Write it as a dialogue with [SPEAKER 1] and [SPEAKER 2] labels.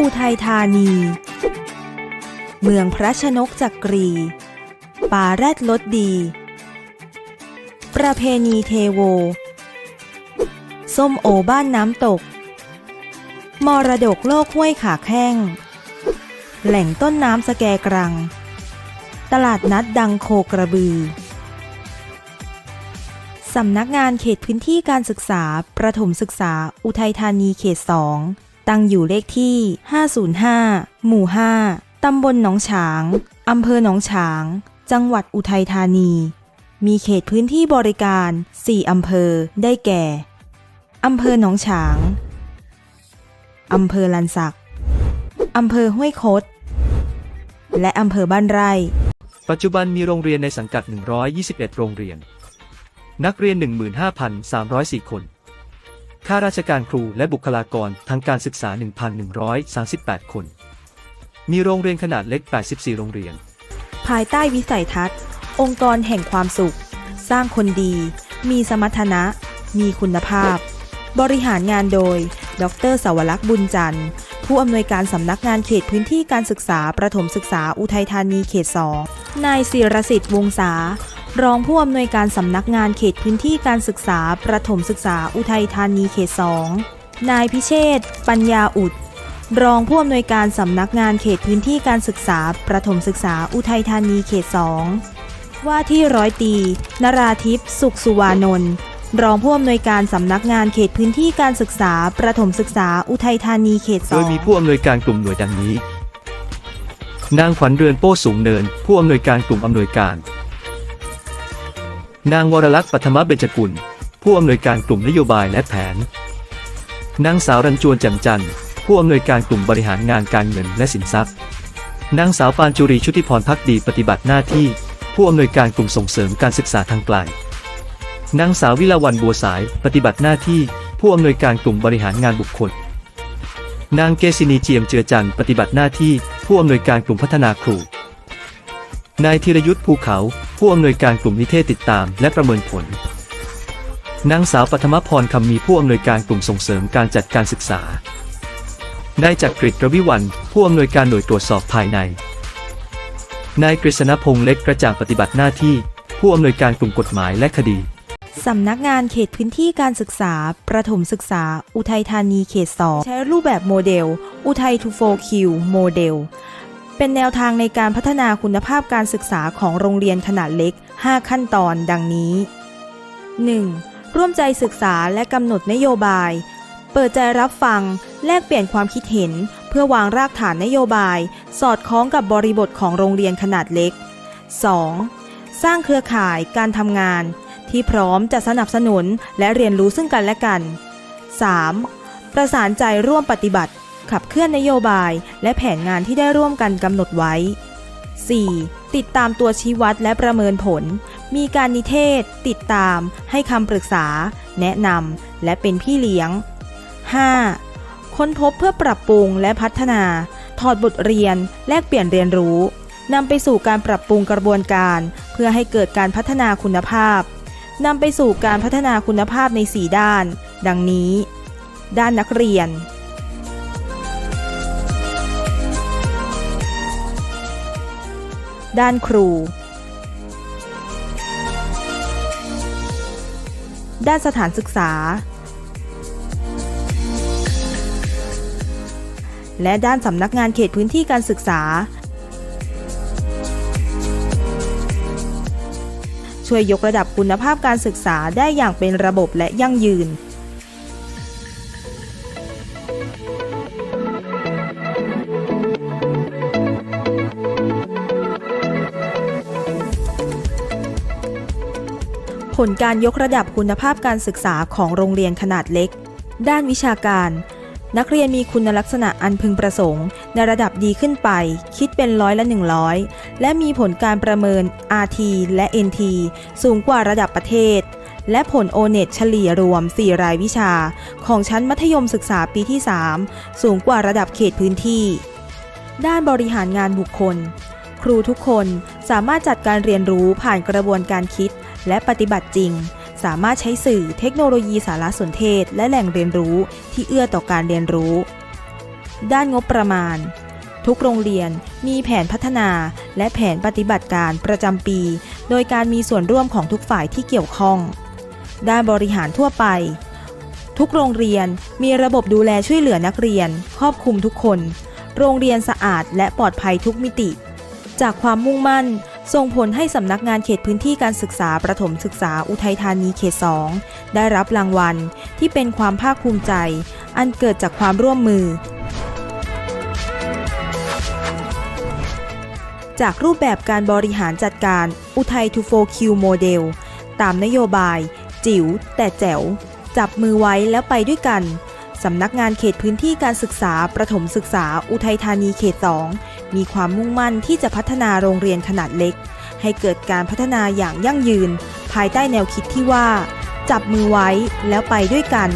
[SPEAKER 1] อุทัยธานี เมืองพระชนกจักรี ป่าแรดรสดี ประเพณีเทโว ส้มโอบ้านน้ำตก มรดกโลกห้วยขาแข้ง แหล่งต้นน้ำสแกกรัง ตลาดนัดดังโคกระบือสำนักงานเขตพื้นที่การศึกษา ประถมศึกษา อุทัยธานีเขต2 ตั้งอยู่เลขที่ 505 หมู่ 5 ตำบลหนองฉาง อำเภอหนองฉาง จังหวัดอุทัยธานี มีเขตพื้นที่บริการ 4 อำเภอ ได้แก่ อำเภอหนองฉาง อำเภอลันสัก อำเภอห้วยคด และอำเภอบ้านไร่
[SPEAKER 2] ปัจจุบันมีโรงเรียนในสังกัด 121 โรงเรียน นักเรียน 15,304 คน ข้าราชการครูและบุคลากรทางการศึกษา 1,138 คน มีโรงเรียนขนาดเล็ก 84 โรงเรียน
[SPEAKER 1] ภายใต้วิสัยทัศน์ องค์กรแห่งความสุข สร้างคนดี มีสมรรถนะ มีคุณภาพ บริหารงานโดย ดรสวรักษ์บุญจันทร์ ผู้อำนวยการสำนักงานเขตพื้นที่การศึกษาประถมศึกษาอุทัยธานีเขต 2 นายศิรสิทธิ์วงศา รองผู้อำนวยการสำนักงานเขตพื้นที่การศึกษา ประถมศึกษาอุทัยธานีเขต 2 นายพิเชษฐ์ปัญญาอุด รองผู้อำนวยการสำนักงานเขตพื้นที่การศึกษา ประถมศึกษาอุทัยธานีเขต 2 ว่าที่ร้อยตีนราทิพย์สุขสุวานนท์รองผู้อำนวยการสำนักงานเขตพื้นที่การศึกษา ประถมศึกษาอุทัยธานีเขต
[SPEAKER 2] โดยมีผู้อำนวยการกลุ่มหน่วยดังนี้ นางขวัญเรือนโป้สูงเนิน ผู้อำนวยการกลุ่มอำนวยการ นางวรลักษณ์ปัทมเบญจกุล ผู้อำนวยการกลุ่มนโยบายและแผน นางสาวรันจวนแจ่มจันทร์ผู้อำนวยการกลุ่มบริหารงานการเงินและสินทรัพย์ นางสาวปานจุรีชุติพรพักดีปฏิบัติหน้าที่ ผู้อำนวยการกลุ่มส่งเสริมการศึกษาทางไกล นางสาววิลาวันบัวสายปฏิบัติหน้าที่ ผู้อำนวยการกลุ่มบริหารงานบุคคล นางเกษินีเจียมเจือจันทร์ปฏิบัติหน้าที่ ผู้อำนวยการกลุ่มพัฒนาครู นายธีรยุทธ์ภูเขา ผู้อำนวยการกลุ่มนิเทศติดตาม และประเมินผล นางสาวปฐมพรคำมีผู้อำนวยการกลุ่มส่งเสริมการจัดการศึกษานายจักริดระวิวัน ผู้อำนวยการหน่วยตรวจสอบภายใน นายกฤษณพงษ์เล็กกระจ่างปฏิบัติหน้าที่ ผู้อำนวยการกลุ่มกฎหมายและคดี
[SPEAKER 1] สำนักงานเขตพื้นที่การศึกษา ประถมศึกษา อุทัยธานีเขต2ใช้รูปแบบโมเดล อุทัย to 4 Q โมเดล เป็นแนวทางในการพัฒนาคุณภาพการศึกษาของโรงเรียนขนาดเล็ก 5 ขั้นตอนดังนี้ 1. ร่วมใจศึกษาและกำหนดนโยบาย เปิดใจรับฟัง แลกเปลี่ยนความคิดเห็น เพื่อวางรากฐานนโยบาย สอดคล้องกับบริบทของโรงเรียนขนาดเล็ก 2. สร้างเครือข่ายการทำงาน ที่พร้อมจะสนับสนุนและเรียนรู้ซึ่งกันและกัน 3. ประสานใจร่วมปฏิบัติ ขับเคลื่อนนโยบาย และแผนงานที่ได้ร่วมกันกำหนดไว้ 4. ติดตามตัวชี้วัดและประเมินผล มีการนิเทศ ติดตาม ให้คำปรึกษา แนะนำและเป็นพี่เลี้ยง 5. ค้นพบเพื่อปรับปรุงและพัฒนา ถอดบทเรียน แลกเปลี่ยนเรียนรู้นำไปสู่การปรับปรุงกระบวนการ เพื่อให้เกิดการพัฒนาคุณภาพนำไปสู่การพัฒนาคุณภาพใน 4 ด้าน ดังนี้ ด้านนักเรียน ด้านครู ด้านสถานศึกษา และด้านสำนักงานเขตพื้นที่การศึกษา ช่วยยกระดับคุณภาพการศึกษาได้อย่างเป็นระบบและยั่งยืน ผลการยกระดับคุณภาพการศึกษาของโรงเรียนขนาดเล็ก ด้านวิชาการ นักเรียนมีคุณลักษณะอันพึงประสงค์ ในระดับดีขึ้นไป คิดเป็นร้อยละ 100 และมีผลการประเมิน RT และ NT สูงกว่าระดับประเทศ และผล O-NET เฉลี่ยรวม 4 รายวิชา ของชั้นมัธยมศึกษาปีที่ 3 สูงกว่าระดับเขตพื้นที่ ด้านบริหารงานบุคคล ครูทุกคนสามารถจัดการเรียนรู้ผ่านกระบวนการคิด และปฏิบัติจริง สามารถใช้สื่อเทคโนโลยีสารสนเทศ และแหล่งเรียนรู้ที่เอื้อต่อการเรียนรู้ ด้านงบประมาณ ทุกโรงเรียนมีแผนพัฒนาและแผนปฏิบัติการประจำปี โดยการมีส่วนร่วมของทุกฝ่ายที่เกี่ยวข้อง ด้านบริหารทั่วไปทุกโรงเรียนมีระบบดูแลช่วยเหลือนักเรียน ครอบคลุมทุกคน โรงเรียนสะอาดและปลอดภัยทุกมิติ จากความมุ่งมั่น ส่งผลให้สำนักงานเขตพื้นที่การศึกษาประถมศึกษาอุทัยธานีเขต 2 ได้รับรางวัลที่เป็นความภาคภูมิใจ อันเกิดจากความร่วมมือ จากรูปแบบการบริหารจัดการอุทัย to 4 Q โมเดลตามนโยบาย จิ๋วแต่แจ๋ว จับมือไว้แล้วไปด้วยกันสำนักงานเขตพื้นที่การศึกษาประถมศึกษาอุทัยธานีเขต 2 มีความมุ่งมั่นที่จะพัฒนาโรงเรียนขนาดเล็ก ให้เกิดการพัฒนาอย่างยั่งยืน ภายใต้แนวคิดที่ว่า จับมือไว้แล้วไปด้วยกัน